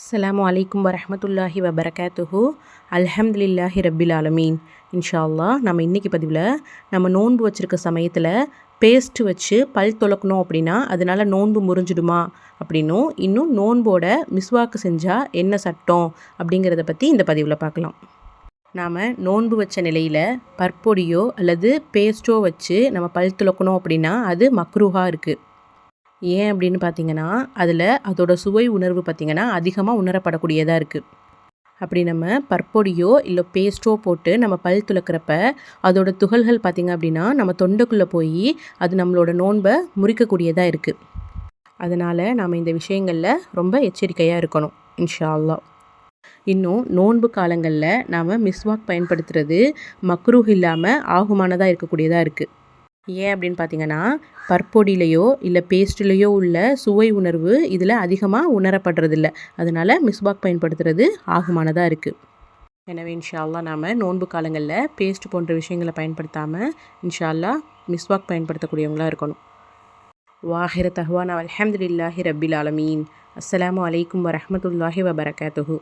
அஸ்லாம் வலைக்கம் வரமத்துல்லாஹி வபரகாத்துஹு அல்ஹம்துலில்லாஹி ரபில் ஆலமீன் இன்ஷா நம்ம இன்றைக்கி பதிவில் நம்ம நோன்பு வச்சுருக்க சமயத்தில் பேஸ்ட்டு வச்சு பல் துளக்கணும் அப்படின்னா அதனால் நோன்பு முறிஞ்சிடுமா அப்படின்னும் இன்னும் நோன்போட மிஸ்வாக்கு செஞ்சால் என்ன சட்டம் அப்படிங்கிறத பற்றி இந்த பதிவில் பார்க்கலாம். நாம் நோன்பு வச்ச நிலையில் பற்பொடியோ அல்லது பேஸ்ட்டோ வச்சு நம்ம பல் துளக்கணும் அப்படின்னா அது மக்ரூஹாக இருக்குது ஏன் அப்படின்னு பார்த்தீங்கன்னா அதில் அதோட சுவை உணர்வு பார்த்திங்கன்னா அதிகமாக உணரப்படக்கூடியதாக இருக்குது அப்படி நம்ம பற்பொடியோ இல்லை பேஸ்ட்டோ போட்டு நம்ம பல் துளக்கிறப்ப அதோட துகள்கள் பார்த்திங்க அப்படின்னா நம்ம தொண்டைக்குள்ளே போய் அது நம்மளோட நோன்பை முறிக்கக்கூடியதாக இருக்குது அதனால் நாம் இந்த விஷயங்களில் ரொம்ப எச்சரிக்கையாக இருக்கணும் இன்ஷா அல்லாஹ் இன்னும் நோன்பு காலங்களில் நாம் மிஸ்வாக் பயன்படுத்துறது மக்ரூஹ் இல்லாமல் ஆகுமானதாக இருக்கக்கூடியதாக இருக்குது ஏன் அப்படின்னு பார்த்தீங்கன்னா பற்பொடியிலையோ இல்லை பேஸ்ட்லேயோ உள்ள சுவை உணர்வு இதில் அதிகமாக உணரப்படுறதில்ல. அதனால் மிஸ்பாக் பயன்படுத்துறது ஆகுமானதாக இருக்குது எனவே இன்ஷால்லா நாம் நோன்பு காலங்களில் பேஸ்ட் போன்ற விஷயங்களை பயன்படுத்தாமல் இன்ஷால்லா மிஸ்வாக் பயன்படுத்தக்கூடியவங்களாக இருக்கணும். வாஹிர தஹ்வானா அலமதுல்லாஹி ரபில் ஆலமீன். அஸ்லாம் அலைக்கும் வரமத்துல்லாஹி வபரகாத்துஹூ.